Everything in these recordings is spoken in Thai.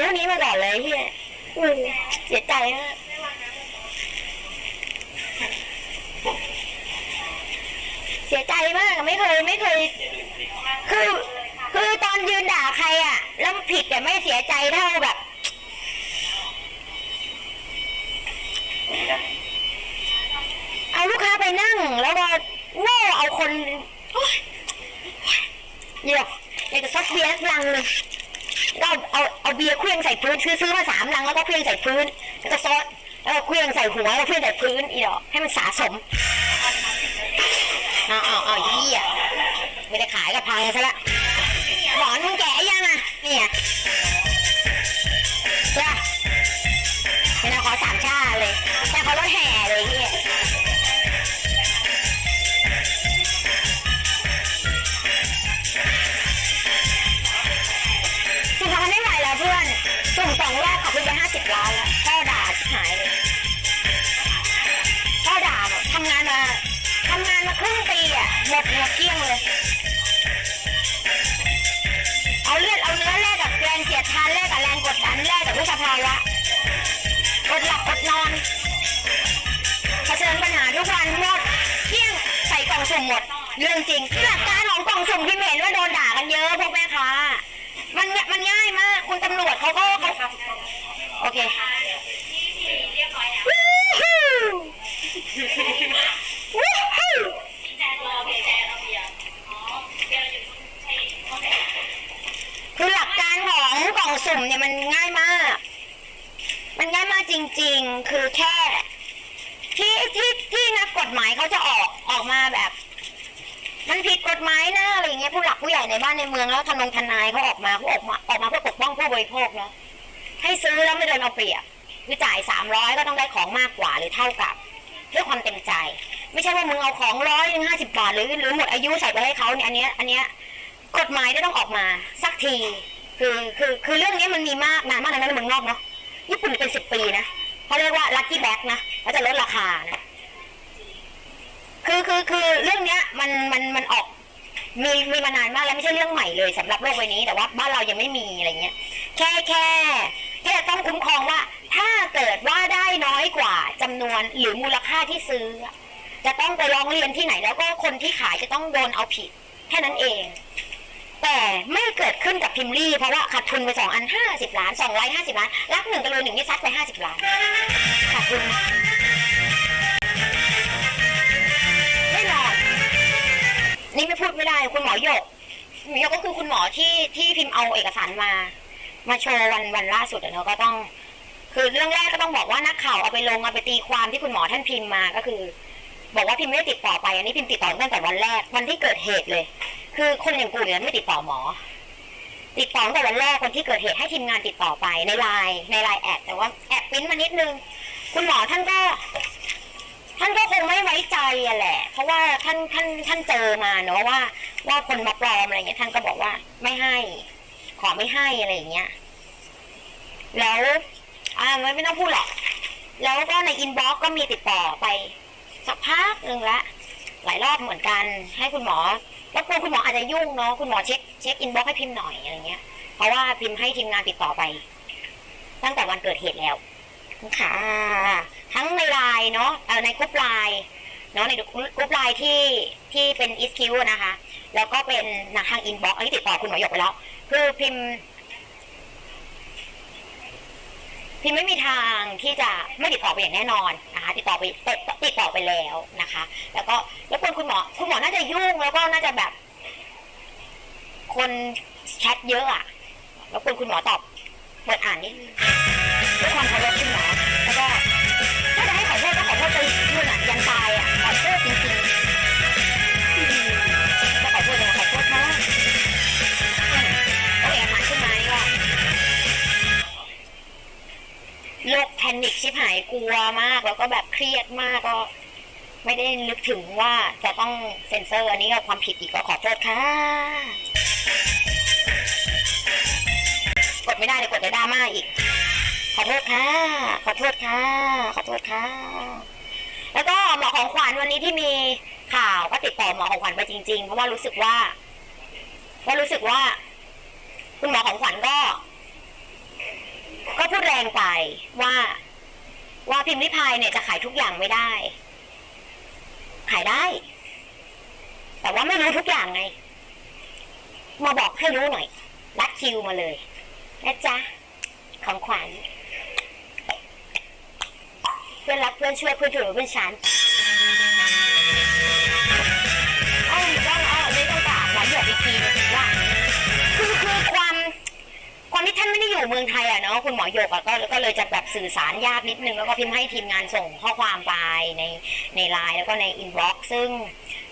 เท่านี้มาก่อนเลยเฮียอืมเสียใจมากเสียใจมากไม่เคยไม่เคย คือคือตอนยืนด่าใครอะแล้วผิดแต่ไม่เสียใจเท่าแบบเอาลูกค้าไปนั่ง แล้วก็โง่เอาคนโอ๊ยเดี๋ยวอยากจะซัดเบียร์ลังเลย ก็เอาเอาเบียร์เครื่องใส่พื้นซื้อซื้อมาสามลังแล้วก็เครื่องใส่พื้นแล้วก็ซดแล้วก็เครื่องใส่หัวแล้วเครื่องใส่พื้นอีดอกให้มันสะสมเอาเอาเอาเหี้ยไม่ได้ขายก็พังซะละหมอนมึงแกะยังอะเนี่ย หมดหมดเกลี้ยงเลย เอาเลือดเอาเนื้อแลกกับแรงเสียดทานแลกกับแรงกดดันแลกกับวิชาภาวะอดหลับอดนอนเผชิญปัญหาทุกวันหมดเที่ยงใส่กล่องสุ่มหมด เรื่องจริงหลักการของกล่องสุ่มที่เห็นว่าโดนด่ากันเยอะพวกแม่ค้ามันเนี่ยมันง่ายมากคุณตำรวจเขาก็เขาโอเควู้ฮู้วู้ฮู้ ของกล่อสุ่มเนี่ยมันง่ายมาก มันง่ายมากจริง ๆ คือแค่ ที่ที่ที่นักกฎหมายเขาจะออกออกมาแบบ มันผิดกฎหมายนะอะไรอย่างเงี้ยผู้หลักผู้ใหญ่ในบ้านในเมืองแล้วทนงทนายเขาออกมาเขาออกมาออกมาเพื่อปกป้องผู้บริโภคเนาะให้ซื้อแล้วไม่โดนเอาเปรียบคือจ่ายสามร้อยก็ต้องได้ของมากกว่าหรือเท่ากับด้วยความเต็มใจ ไม่ใช่ว่ามึงเอาของร้อยหนึ่งห้าสิบบาทหรือหรือหมดอายุใส่ไปให้เขาเนี่ยอันเนี้ยอันเนี้ยกฎหมายได้ต้องออกมาสักที คือคือคือเรื่องนี้มันมีมากนานมากแล้วนะในเมืองนอกเนาะญี่ปุ่นเป็นสิบปีนะเขาเรียกว่าลัคกี้แบ็กนะเขาจะลดราคานะคือคือคือเรื่องเนี้ยมันมันมันออกมีมีมานานมากแล้วไม่ใช่เรื่องใหม่เลยสำหรับโลกใบนี้แต่ว่าบ้านเรายังไม่มีอะไรเงี้ยแค่แค่แค่ต้องคุ้มครองว่า ถ้าเกิดว่าได้น้อยกว่าจำนวนหรือมูลค่าที่ซื้อ จะต้องไปร้องเรียนที่ไหน แล้วก็คนที่ขายจะต้องโดนเอาผิดแค่นั้นเอง แต่ไม่เกิดขึ้นกับพิมลี่เพราะว่าขาดทุนไปสองอันห้าสิบล้านสองร้อยห้าสิบล้านรักหนึ่งกันเลยหนึ่งนี่ซัดไปห้าสิบล้านขาดทุนไม่นอนนี่ไม่พูดไม่ได้คุณหมอหยกหมอหยกก็คือคุณหมอที่ที่พิมพ์เอาเอกสารมา มาโชว์วันวันล่าสุดเนาะก็ต้อง คือเรื่องแรกก็ต้องบอกว่านักข่าวเอาไปลงเอาไปตีความที่คุณหมอท่านพิมพ์มาก็คือ บอกว่าพิมพ์ไม่ได้ติดต่อไปอันนี้พิมพ์ติดต่อตั้งแต่วันแรกวันที่เกิดเหตุเลย คือคนอย่างกูเนี่ยไม่ติดต่อหมอ ติดต่อตั้งแต่วันแรกวันที่เกิดเหตุให้ทีมงานติดต่อไปในไลน์ในไลน์แอดแต่ว่าแอบปิ้นมานิดนึงคุณหมอท่านก็ท่านก็คงไม่ไว้ใจอะแหละ เพราะว่าท่านท่านท่านเจอมาเนอะว่า ว่าคนมาปลอมอะไรเงี้ยท่านก็บอกว่าไม่ให้ ขอไม่ให้อะไรอย่างเงี้ย แล้ว อ่าไม่ไม่ต้องพูดหรอกแล้วก็ในอินบ็อกก็มีติดต่อไป สักพักหนึ่งละหลายรอบเหมือนกัน ให้คุณหมอแล้วกลัวคุณหมออาจจะยุ่งเนาะคุณหมอเช็คเช็คอินบ็อกให้พิมพ์หน่อยอะไรเงี้ยเพราะว่าพิมพ์ให้ทีมงานติดต่อไป ตั้งแต่วันเกิดเหตุแล้วค่ะ ทั้งในไลน์เนาะในกรุ๊ปไลน์เนาะในกรุ๊ปไลน์ที่ที่เป็นอีสคิวนะคะ แล้วก็เป็นนะทางอินบ็อกซ์อันนี้ติดต่อคุณหมอหยกไปแล้ว คือพิมพ์ พิมไม่มีทางที่จะไม่ติดต่อไปอย่างแน่นอนนะคะติดต่อไปติดติดต่อไปแล้วนะคะ แล้วก็แล้วคนคุณหมอคุณหมอน่าจะยุ่งแล้วก็น่าจะแบบ คนแชทเยอะอะแล้วคนคุณหมอตอบเปิดอ่านนิดด้วยความเคารพคุณหมอ แล้วก็แบบเครียดมากก็ ไม่ได้นึกถึงว่าจะต้องเซ็นเซอร์อันนี้ก็ความผิดอีกก็ขอโทษค่ะกดไม่ได้เดี๋ยวกดจะดราม่าอีก ขอโทษค่ะ ขอโทษค่ะ ขอโทษค่ะ แล้วก็หมอของขวัญวันนี้ที่มีข่าวก็ติดต่อหมอของขวัญไปจริง ๆ เพราะว่ารู้สึกว่าว่ารู้สึกว่า คุณหมอของขวัญก็ ก็พูดแรงไปว่า ว่าพิมพ์ริพายเนี่ยจะขายทุกอย่างไม่ได้ ขายได้ แต่ว่าไม่รู้ทุกอย่างไง มาบอกให้รู้หน่อย รัดคิวมาเลยนะจ๊ะ ของขวัญเพื่อนรักเพื่อนช่วยเพื่อนถือเพื่อนฉันอ้าต้องเอาไม่ต้องกราบหวานหยกอีกทีนึงว่าคือคือความ ความที่ท่านไม่ได้อยู่เมืองไทยอะะคุณหมอหยกอะก็ก็เลยจะแบบสื่อสารยากนิดนึง แล้วก็พิมพ์ให้ทีมงานส่งข้อความไปในในไลน์แล้วก็ในอินบ็อกซ์ซึ่ง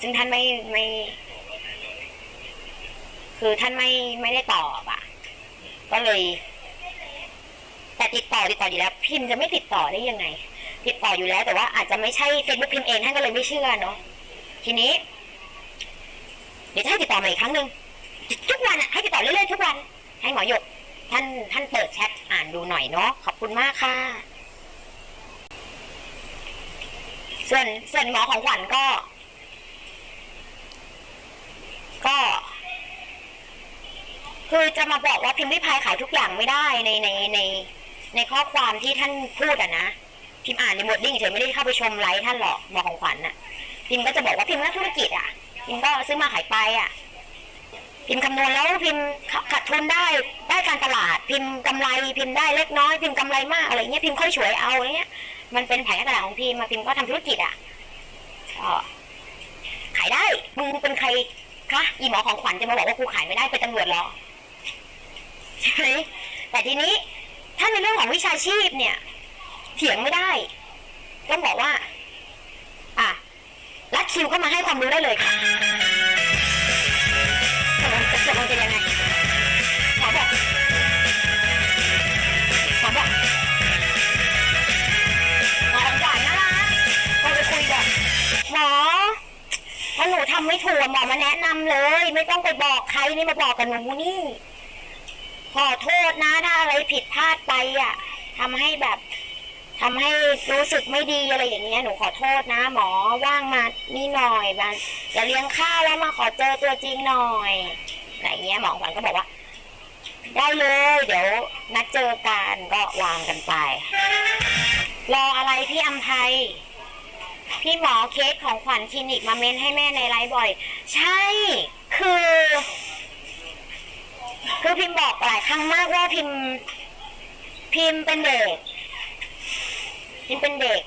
ซึ่งท่านไม่ไม่ คือท่านไม่ไม่ได้ตอบอะ ก็เลย แต่ติดต่อติดต่ออยู่แล้ว พิมพ์จะไม่ติดต่อได้ยังไง ติดต่ออยู่แล้ว แต่ว่าอาจจะไม่ใช่เฟซบุ๊กพิมพ์เองท่านก็เลยไม่เชื่อเนาะทีนี้ เดี๋ยวจะให้ติดต่อใหมาอีกครั้งหนึ่งทุกวันอะให้ติดต่อเรื่อยๆทุกวันให้หมอหยก ท่านท่านเปิดแชทอ่านดูหน่อยเนาะขอบคุณมากค่ะ ส่วนส่วนหมอของขวัญก็ ก็คือจะมาบอกว่าพิมพ์ริพายขายทุกอย่างไม่ได้ในในในในข้อความที่ท่านพูดอะนะพิมพ์อ่านในหมดดิ้งเฉยไม่ได้เข้าไปชมไลฟ์ท่านหรอกหมอของขวัญน่ะพิมพ์ก็จะบอกว่าพิมพ์นักธุรกิจอะพิมพ์ก็ซื้อมาขายไปอะพิมพ์คำนวณแล้วพิมพ์ขาดทุนได้ การตลาดพิมพ์กำไรพิมพ์ได้เล็กน้อยพิมพ์กำไรมากอะไรเงี้ยพิมพ์ค่อยฉวยเอาอะไรเงี้ยมันเป็นแผนการตลาดของพิมพ์มาพิมพ์ก็ทำธุรกิจอะขายได้มึงเป็นใครคะอีหมอของขวัญจะมาบอกว่ากูขายไม่ได้เป็นตำรวจหรอใช่ไหมแต่ทีนี้ถ้าในเรื่องของวิชาชีพเนี่ย เถียงไม่ได้ต้องบอกว่า อะรัดคิวเข้ามาให้ความรู้ได้เลยค่ะาหนูทำไม่ถูกอะหมอมาแนะนำเลย ไม่ต้องไปบอกใครนี่มาบอกกับหนูนี่ ขอโทษนะถ้าอะไรผิดพลาดไปอะทำให้แบบทำให้รู้สึกไม่ดีอะไรอย่างเงี้ยหนูขอโทษนะ หมอว่างมานี่หน่อยมาจะเลี้ยงข้าวแล้วมาขอเจอตัวจริงหน่อยอะไรเงี้ยหมอขวัญก็บอกว่า ได้เลย เดี๋ยวนัดเจอกันก็วางกันไป รออะไรพี่อัมภัย พี่หมอเค้กของขวัญคลินิกมาเม้นให้แม่ในไลฟ์บ่อย ใช่ คือ คือพิมพ์บอกหลายครั้งมากว่าพิมพ์ พิมพ์เป็นเด็ก พิมพ์เป็นเด็ก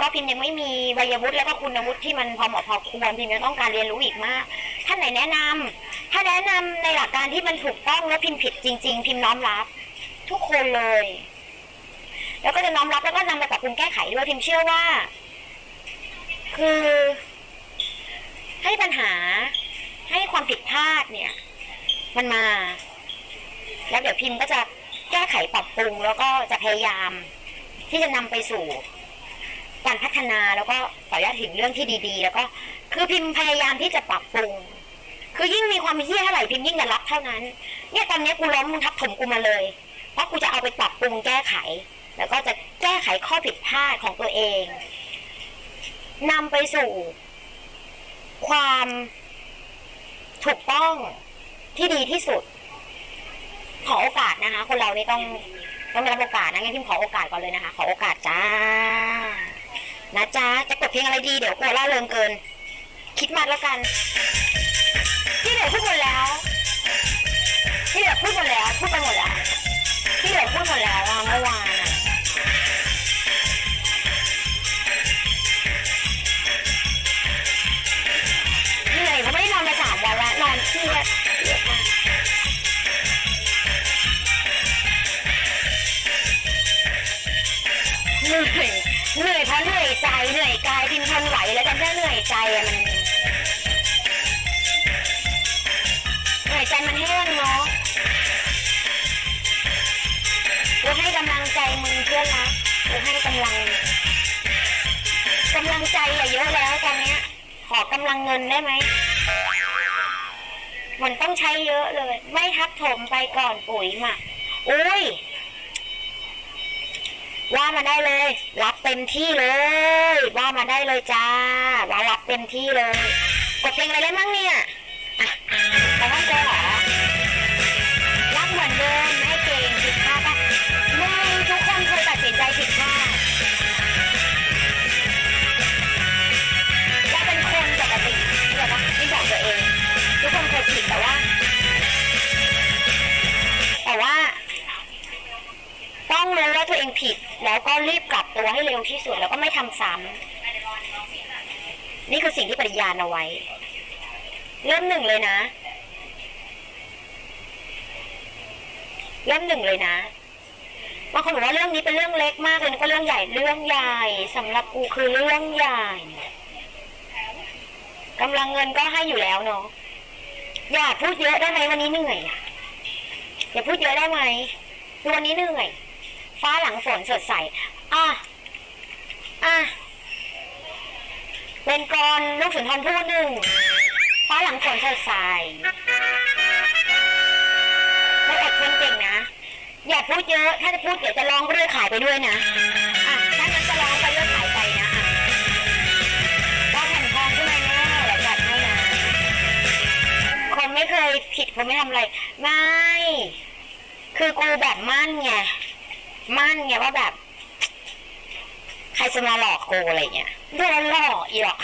ก็พิมพ์ยังไม่มีวัยวุฒิแล้วก็คุณวุฒิที่มันพอเหมาะพอควรพิมพ์ยังต้องการเรียนรู้อีกมากท่านไหนแนะนำถ้าแนะนำในหลักการที่มันถูกต้องแล้วพิมพ์ผิดจริง ๆ พิมพ์น้อมรับ ทุกคนเลย แล้วก็จะน้อมรับแล้วก็นำไปปรับปรุงแก้ไขด้วยพิมพ์เชื่อว่า คือให้ปัญหาให้ความผิดพลาดเนี่ย มันมา แล้วเดี๋ยวพิมพ์ก็จะแก้ไขปรับปรุง แล้วก็จะพยายาม ที่จะนำไปสู่การพัฒนาแล้วก็ต่อยอดถึงเรื่องที่ดี ๆ แล้วก็คือพิมพ์พยายามที่จะปรับปรุง คือยิ่งมีความเฮี้ยเท่าไหร่พิมพ์ยิ่งจะรับเท่านั้น เนี่ยตอนนี้กูล้มมึงทับถมกูมาเลย เพราะกูจะเอาไปปรับปรุงแก้ไข แล้วก็จะแก้ไขข้อผิดพลาดของตัวเอง นำไปสู่ ความถูกต้องที่ดีที่สุด ขอโอกาสนะคะ คนเรานี่ต้องต้องรับโอกาสนะงั้นพิมขอโอกาสก่อนเลยนะคะ ขอโอกาสจ้า นะจ๊ะจะกดเพลงอะไรดี เดี๋ยวกลัวล่าเริงเกิน คิดมาแล้วกันที่เหลือพูดหมดแล้ว ที่เหลือพูดหมดแล้วพูดไปหมดแล้ว ใจมันเหนื่อยใจมันแห้งเนาะกูให้กำลังใจมึงเพื่อนรักกูให้กำลังกำลังใจอะเยอะแล้วตอนเนี้ย ขอกำลังเงินได้ไหมมันต้องใช้เยอะเลย ไม่ทับถมไปก่อนปุ๋ยมาอุ้ย ว่ามาได้เลย รับเต็มที่เลย ว่ามาได้เลยจ้าว่ารับเต็มที่เลย กดเพลงอะไรได้มั้งเนี่ยอะไปห้องเจอหรอรับเหมือนเดิมไม่เก่งผิดพลาดปะม่ทุกคนเคยตัดสินใจผิดพลาดว่าเป็นคนปกติเข้าใจปะนี่บอกตัวเอง ทุกคนเคยผิดแต่ว่า แต่ว่า ต้องรู้ว่าตัวเองผิด แล้วก็รีบกลับตัวให้เร็วที่สุด แล้วก็ไม่ทำซ้ำนี่คือสิ่งที่ปริญญาณเอาไว้ เริ่มหนึ่งเลยนะ เริ่มหนึ่งเลยนะบางคนบอกว่าเรื่องนี้เป็นเรื่องเล็กมากเลยก็เรื่องใหญ่เรื่องใหญ่สำหรับกูคือเรื่องใหญ่กำลังเงินก็ให้อยู่แล้วเนาะอย่าพูดเยอะได้ไหมวันนี้เหนื่อยอย่าพูดเยอะได้ไหมวันนี้เหนื่อย ฟ้าหลังฝนสดใส อะ อะ เป็นกรลูกสุนทรพูดหนึ่ง ฟ้าหลังฝนสดใสไม่อดทนเก่งนะ อย่าพูดเยอะ ถ้าจะพูดเดี๋ยวจะร้องไปด้วยขายไปด้วยนะ อะ ถ้างั้นจะร้องไปด้วยขายไปนะอะก็แผ่นทองขึ้นมาแน่เดี๋ยวจัดให้นะ คนไม่เคยผิดคนไม่ทำอะไร ไม่ คือกูแบบมั่นไง มั่นไงว่าแบบ ใครจะมาหลอกกูอะไรเงี้ยโดนหลอกอีหรอก